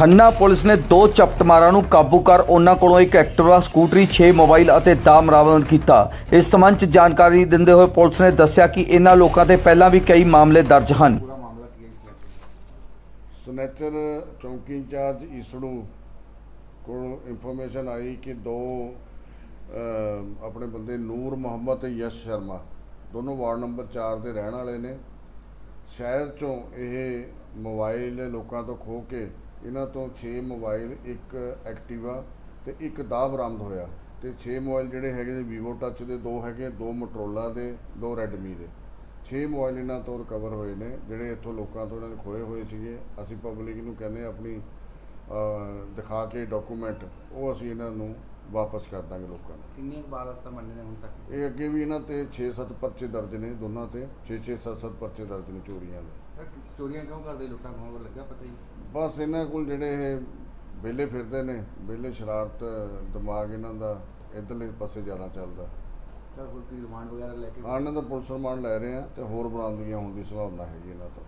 Khanna police ਨੇ ਦੋ ਚਪਟਮਾਰਾਂ ਨੂੰ ਕਾਬੂ ਕਰ ਉਹਨਾਂ ਕੋਲੋਂ ਇੱਕ ਐਕਟਿਵਾ ਸਕੂਟਰੀ 6 ਮੋਬਾਈਲ ਅਤੇ ਦਾ ਬਰਾਮਦ ਕੀਤਾ। ਇਸ ਸੰਬੰਧ 'ਚ ਜਾਣਕਾਰੀ ਦਿੰਦੇ ਹੋਏ ਪੁਲਿਸ ਨੇ ਦੱਸਿਆ ਕਿ ਇਹਨਾਂ ਲੋਕਾਂ ਤੇ ਪਹਿਲਾਂ ਵੀ ਕਈ ਮਾਮਲੇ ਦਰਜ ਹਨ। ਸਨੈਚਰ ਚੌਂਕੀ ਇੰਚਾਰਜ ਈਸੜੂ ਕੋਲ ਇਨਫੋਰਮੇਸ਼ਨ ਆਈ ਕਿ ਦੋ ਆਪਣੇ ਬੰਦੇ ਨੂਰ ਮੁਹੰਮਦ ਤੇ ਯਸ਼ ਸ਼ਰਮਾ ਦੋਨੋਂ ਵਾਰਡ ਨੰਬਰ 4 ਦੇ ਰਹਿਣ ਵਾਲੇ ਨੇ। ਸ਼ਹਿਰ ਚੋਂ ਇਹ ਮੋਬਾਈਲ ਲੋਕਾਂ ਤੋਂ ਖੋ ਕੇ ਇਹਨਾਂ ਤੋਂ 6 ਮੋਬਾਈਲ, ਇੱਕ ਐਕਟਿਵਾ ਤੇ ਇੱਕ ਦਾ ਬਰਾਮਦ ਹੋਇਆ। ਤੇ 6 ਮੋਬਾਈਲ ਜਿਹੜੇ ਹੈਗੇ ਨੇ ਵੀਵੋ ਟੱਚ ਦੇ, ਦੋ ਹੈਗੇ, ਦੋ ਮੋਟਰੋਲਾ ਦੇ, ਦੋ ਰੈਡਮੀ ਦੇ। 6 ਮੋਬਾਈਲ ਇਹਨਾਂ ਤੋਂ ਰਿਕਵਰ ਹੋਏ ਨੇ, ਜਿਹੜੇ ਇੱਥੋਂ ਲੋਕਾਂ ਤੋਂ ਇਹਨਾਂ ਨੇ ਖੋਏ ਹੋਏ ਸੀਗੇ। ਅਸੀਂ ਪਬਲਿਕ ਨੂੰ ਕਹਿੰਦੇ ਆਪਣੀ ਦਿਖਾ ਕੇ ਡਾਕੂਮੈਂਟ ਉਹ ਅਸੀਂ ਇਹਨਾਂ ਨੂੰ ਵਾਪਸ ਕਰ ਦਾਂਗੇ ਲੋਕਾਂ ਨੂੰ। ਕਿੰਨੀਆਂ ਵਾਰਦਾਤਾਂ ਮੰਨੇ ਨੇ ਹੁਣ ਤੱਕ? ਇਹ ਅੱਗੇ ਵੀ ਇਹਨਾਂ ਤੇ 6-7 ਪਰਚੇ ਦਰਜ ਨੇ ਦੋਨਾਂ ਤੇ 6-6 7-7 ਪਰਚੇ ਦਰਜ ਨੇ ਚੋਰੀਆਂ ਦੇ। ਚੋਰੀਆਂ ਕਿਉਂ ਕਰਦੇ? ਲੁੱਟਾਂ ਖੋਹਾਂ ਲੱਗਾ ਪਤਾ ਹੀ। ਬਸ ਇਹਨਾਂ ਕੋਲ ਜਿਹੜੇ ਇਹ ਵਿਹਲੇ ਫਿਰਦੇ ਨੇ ਵਿਹਲੇ ਸ਼ਰਾਰਤ ਦਿਮਾਗ ਇਹਨਾਂ ਦਾ ਇਧਰਲੇ ਪਾਸੇ ਜ਼ਿਆਦਾ ਚੱਲਦਾ। ਸਰ ਕੋਈ ਰਿਮਾਂਡ ਵਗੈਰਾ ਲੈ ਕੇ ਆਹ ਇਹਨਾਂ ਦਾ ਪੁਲਿਸ ਰਿਮਾਂਡ ਲੈ ਰਹੇ ਆ ਤੇ ਹੋਰ ਬਰਾਮਦਗੀਆਂ ਹੋਣ ਦੀ ਸੰਭਾਵਨਾ ਹੈਗੀ ਇਹਨਾਂ ਤੋਂ।